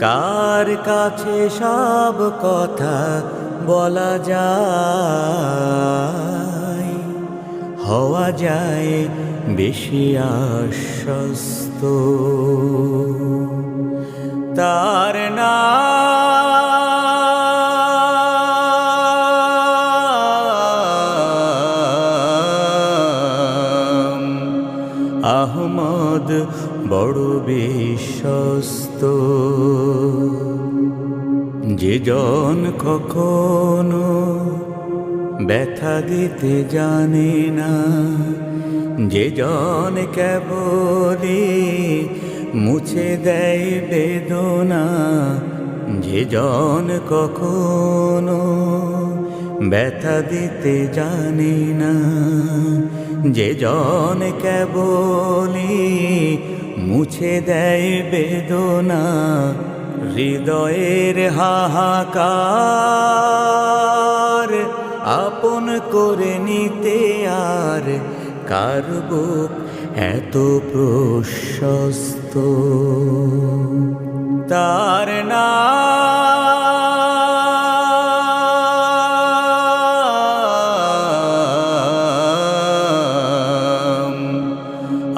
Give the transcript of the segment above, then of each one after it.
কার কাছে সব কথা বলা যায়? হওয়া যায় বেশি আশ্বস্ত। তার নাম বিশ্বস্ত। যে জন কখনো ব্যথা দিতে জানে না, যে জন কেবলি মুছে দেয় বেদনা, যে জন কখনো ব্যথা দিতে জানে না, যে জন কেবলি মুছে দেয় বেদনা হৃদয়ের হাহাকার। আপন করে নিতে আর কার এত প্রশস্ত? তার নাম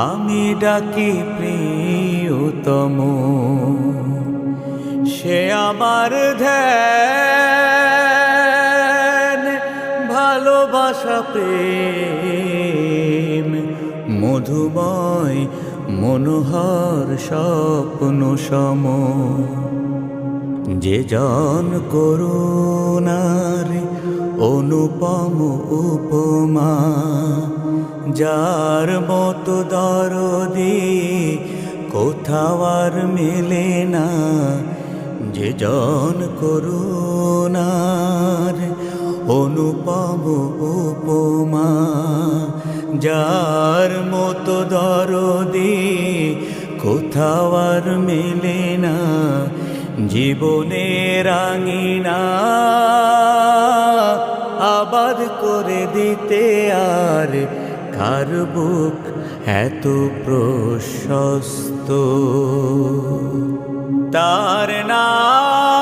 আমি ডাকি প্রিয়তম। সে আমার ধ্যান ভালোবাসা প্রেম মধুময় মনোহর স্বপ্ন সম যে জন করুণার অনুপম উপমা, যার মতো দরদি কোথাও আর মেলে না, যে জন করুণার অনুপম উপমা, যার মতো দরদি কোথাও আর মেলে না জীবনে আঙিনা আবাদ করে দিতে আর কার বুক এত প্রশস্ত? তার নাম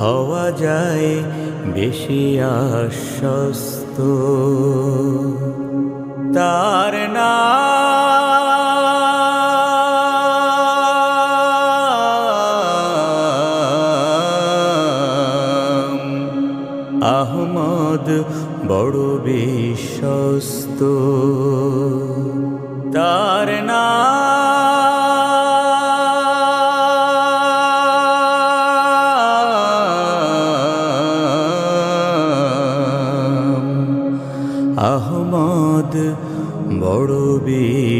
হওয়া যায় বেশি আশ্বস্ত। তার নাম আহমদ বড় বিশ্বস্ত। তার নাম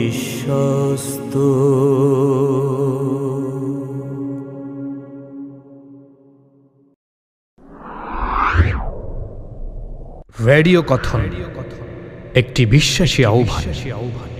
বিশ্বস্ত। রেডিও কথন একটি বিশ্বাসী আহ্বান।